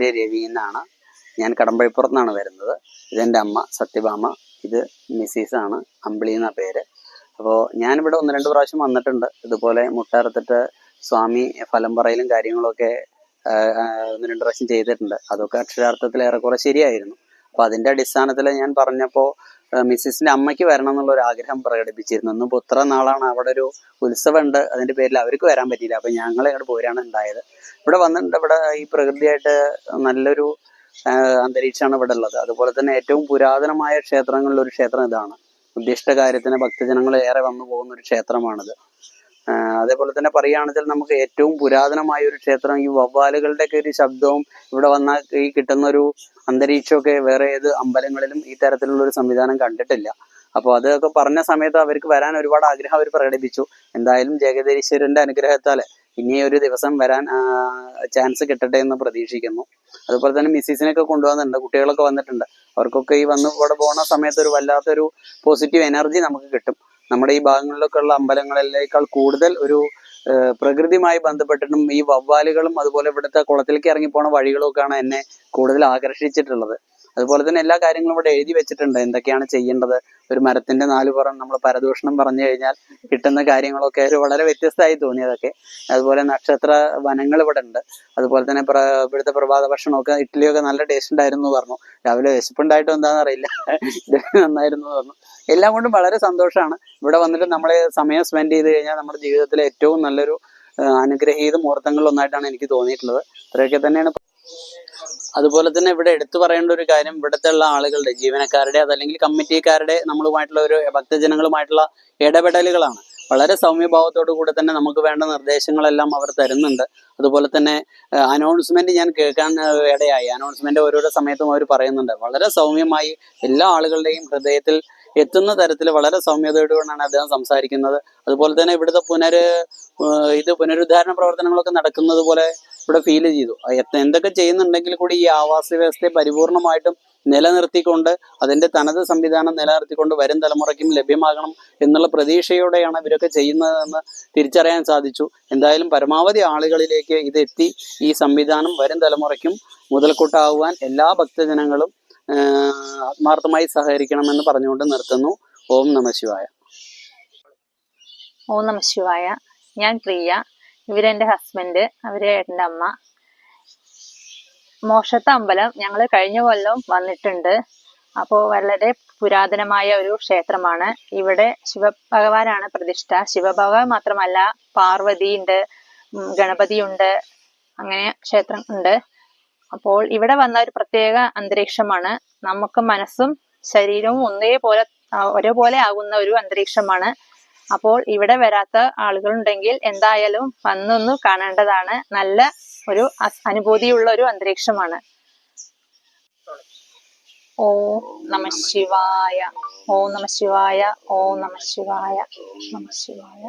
പേര് രവി എന്നാണ് ഞാൻ കടമ്പഴിപ്പുറത്ത് നിന്നാണ് വരുന്നത്. ഇതെന്റെ അമ്മ സത്യഭാമ. ഇത് മിസ്സിസ് ആണ് അമ്പിളി എന്ന പേര്. അപ്പോൾ ഞാനിവിടെ ഒന്ന് രണ്ട് പ്രാവശ്യം വന്നിട്ടുണ്ട്. ഇതുപോലെ മുട്ടറുത്തിട്ട് സ്വാമി ഫലം പറയലും കാര്യങ്ങളൊക്കെ ഒന്ന് രണ്ട് പ്രാവശ്യം ചെയ്തിട്ടുണ്ട്. അതൊക്കെ അക്ഷരാർത്ഥത്തിൽ ഏറെക്കുറെ ശരിയായിരുന്നു. അപ്പോൾ അതിന്റെ അടിസ്ഥാനത്തിൽ ഞാൻ പറഞ്ഞപ്പോൾ മിസ്സിസിന്റെ അമ്മയ്ക്ക് വരണം എന്നുള്ള ഒരു ആഗ്രഹം പ്രകടിപ്പിച്ചിരുന്നു. ഇന്നിപ്പോ ഇത്ര നാളാണ് അവിടെ ഒരു ഉത്സവം ഉണ്ട് അതിന്റെ പേരിൽ അവർക്ക് വരാൻ പറ്റിയില്ല. അപ്പൊ ഞങ്ങൾ ഇങ്ങോട്ട് പോരാണ് ഉണ്ടായത്. ഇവിടെ വന്നിട്ടുണ്ട്. ഇവിടെ ഈ പ്രകൃതിയായിട്ട് നല്ലൊരു അന്തരീക്ഷമാണ് ഇവിടെ ഉള്ളത്. അതുപോലെ തന്നെ ഏറ്റവും പുരാതനമായ ക്ഷേത്രങ്ങളിൽ ഒരു ക്ഷേത്രം ഇതാണ്. ഉദ്ദിഷ്ട കാര്യത്തിന് ഭക്തജനങ്ങൾ ഏറെ വന്നു പോകുന്ന ഒരു ക്ഷേത്രമാണിത്. അതേപോലെ തന്നെ പറയുകയാണെങ്കിൽ നമുക്ക് ഏറ്റവും പുരാതനമായ ഒരു ക്ഷേത്രം ഈ വവ്വാലുകളുടെ ഒക്കെ ഒരു ശബ്ദവും ഇവിടെ വന്ന ഈ കിട്ടുന്ന ഒരു അന്തരീക്ഷമൊക്കെ വേറെ ഏത് അമ്പലങ്ങളിലും ഈ തരത്തിലുള്ള ഒരു സംവിധാനം കണ്ടിട്ടില്ല. അപ്പോൾ അതൊക്കെ പറഞ്ഞ സമയത്ത് അവർക്ക് വരാൻ ഒരുപാട് ആഗ്രഹം അവർ പ്രകടിപ്പിച്ചു. എന്തായാലും ജഗദീശ്വരന്റെ അനുഗ്രഹത്താൽ ഇനി ഒരു ദിവസം വരാൻ ചാൻസ് കിട്ടട്ടെ എന്ന് പ്രതീക്ഷിക്കുന്നു. അതുപോലെ തന്നെ മിസ്സിസിനൊക്കെ കൊണ്ടുവന്നിട്ടുണ്ട് കുട്ടികളൊക്കെ വന്നിട്ടുണ്ട്. അവർക്കൊക്കെ ഈ വന്ന് ഇവിടെ പോകുന്ന സമയത്ത് ഒരു വല്ലാത്തൊരു പോസിറ്റീവ് എനർജി നമുക്ക് കിട്ടും. നമ്മുടെ ഈ ഭാഗങ്ങളിലൊക്കെ ഉള്ള അമ്പലങ്ങളിലേക്കാൾ കൂടുതൽ ഒരു പ്രകൃതിയുമായി ബന്ധപ്പെട്ടിട്ടും ഈ വവ്വാലുകളും അതുപോലെ ഇവിടുത്തെ കുളത്തിലേക്ക് ഇറങ്ങി പോണ വഴികളും ഒക്കെയാണ് എന്നെ കൂടുതൽ ആകർഷിച്ചിട്ടുള്ളത്. അതുപോലെ തന്നെ എല്ലാ കാര്യങ്ങളും ഇവിടെ എഴുതി വെച്ചിട്ടുണ്ട്. എന്തൊക്കെയാണ് ചെയ്യേണ്ടത്? ഒരു മരത്തിന്റെ നാല് പുറം നമ്മൾ പരദൂഷണം പറഞ്ഞു കഴിഞ്ഞാൽ കിട്ടുന്ന കാര്യങ്ങളൊക്കെ ഒരു വളരെ വ്യത്യസ്തമായി തോന്നിയതൊക്കെ. അതുപോലെ നക്ഷത്ര വനങ്ങൾ ഇവിടെ ഉണ്ട്. അതുപോലെ തന്നെ ഇവിടുത്തെ പ്രഭാത ഭക്ഷണമൊക്കെ ഇഡ്ഡലിയൊക്കെ നല്ല ടേസ്റ്റ് ഉണ്ടായിരുന്നു പറഞ്ഞു. രാവിലെ വിശപ്പുണ്ടായിട്ടോ എന്താണെന്ന് അറിയില്ല. നന്നായിരുന്നു പറഞ്ഞു. എല്ലാം കൊണ്ടും വളരെ സന്തോഷമാണ്. ഇവിടെ വന്നിട്ട് നമ്മൾ സമയം സ്പെൻഡ് ചെയ്ത് കഴിഞ്ഞാൽ നമ്മുടെ ജീവിതത്തിലെ ഏറ്റവും നല്ലൊരു അനുഗ്രഹീത മുഹൂർത്തങ്ങളിൽ ഒന്നായിട്ടാണ് എനിക്ക് തോന്നിയിട്ടുള്ളത്. ഇത്രയൊക്കെ തന്നെയാണ് അതുപോലെ തന്നെ ഇവിടെ എടുത്തു പറയേണ്ട ഒരു കാര്യം ഇവിടുത്തെ ഉള്ള ആളുകളുടെ ജീവനക്കാരുടെ അതല്ലെങ്കിൽ കമ്മിറ്റിക്കാരുടെ നമ്മളുമായിട്ടുള്ള ഒരു ഭക്തജനങ്ങളുമായിട്ടുള്ള ഇടപെടലുകളാണ്. വളരെ സൗമ്യഭാവത്തോടു കൂടെ തന്നെ നമുക്ക് വേണ്ട നിർദ്ദേശങ്ങളെല്ലാം അവർ തരുന്നുണ്ട്. അതുപോലെ തന്നെ അനൗൺസ്മെന്റ് ഞാൻ കേൾക്കാൻ ഇടയായി. അനൗൺസ്മെന്റ് ഓരോരോ സമയത്തും അവർ പറയുന്നുണ്ട്. വളരെ സൗമ്യമായി എല്ലാ ആളുകളുടെയും ഹൃദയത്തിൽ എത്തുന്ന തരത്തിൽ വളരെ സൗമ്യതയോടുകൂടിയാണ് അദ്ദേഹം സംസാരിക്കുന്നത്. അതുപോലെ തന്നെ ഇവിടുത്തെ പുനര് ഇത് പുനരുദ്ധാരണ പ്രവർത്തനങ്ങളൊക്കെ നടക്കുന്നത് പോലെ ഇവിടെ ഫീൽ ചെയ്തു. എന്തൊക്കെ ചെയ്യുന്നുണ്ടെങ്കിൽ കൂടി ഈ ആവാസ വ്യവസ്ഥയെ പരിപൂർണമായിട്ടും നിലനിർത്തിക്കൊണ്ട് അതിന്റെ തനത് സംവിധാനം നിലനിർത്തിക്കൊണ്ട് വരും തലമുറയ്ക്കും ലഭ്യമാകണം എന്നുള്ള പ്രതീക്ഷയോടെയാണ് ഇവരൊക്കെ ചെയ്യുന്നതെന്ന് തിരിച്ചറിയാൻ സാധിച്ചു. എന്തായാലും പരമാവധി ആളുകളിലേക്ക് ഇതെത്തി ഈ സംവിധാനം വരും തലമുറയ്ക്കും മുതൽക്കൂട്ടാവുവാൻ എല്ലാ ഭക്തജനങ്ങളും ആത്മാർത്ഥമായി സഹകരിക്കണമെന്ന് പറഞ്ഞുകൊണ്ട് നിർത്തുന്നു. ഓം നമ ശിവായ. ഓം നമ ശിവായ. ഞാൻ പ്രിയ ഇവരെന്റെ ഹസ്ബൻഡ് അവർ ഏട്ടന്റെ അമ്മ. മോഷത്തെ അമ്പലം ഞങ്ങൾ കഴിഞ്ഞ കൊല്ലം വന്നിട്ടുണ്ട്. അപ്പോൾ വളരെ പുരാതനമായ ഒരു ക്ഷേത്രമാണ്. ഇവിടെ ശിവഭഗവാനാണ് പ്രതിഷ്ഠ. ശിവഭഗവാൻ മാത്രമല്ല പാർവതി ഉണ്ട് ഗണപതിയുണ്ട് അങ്ങനെ ക്ഷേത്രം ഉണ്ട്. അപ്പോൾ ഇവിടെ വന്ന ഒരു പ്രത്യേക അന്തരീക്ഷമാണ്. നമുക്ക് മനസ്സും ശരീരവും ഒന്നേപോലെ പോലെ ഒരേപോലെ ആകുന്ന ഒരു അന്തരീക്ഷമാണ്. അപ്പോൾ ഇവിടെ വരാത്ത ആളുകളുണ്ടെങ്കിൽ എന്തായാലും വന്നൊന്ന് കാണേണ്ടതാണ്. നല്ല ഒരു അനുഭൂതിയുള്ള ഒരു അന്തരീക്ഷമാണ്. ഓ നമ ശിവായ. ഓ നമ ശിവായ. ഓ നമ ശിവായ. നമ ശിവായ.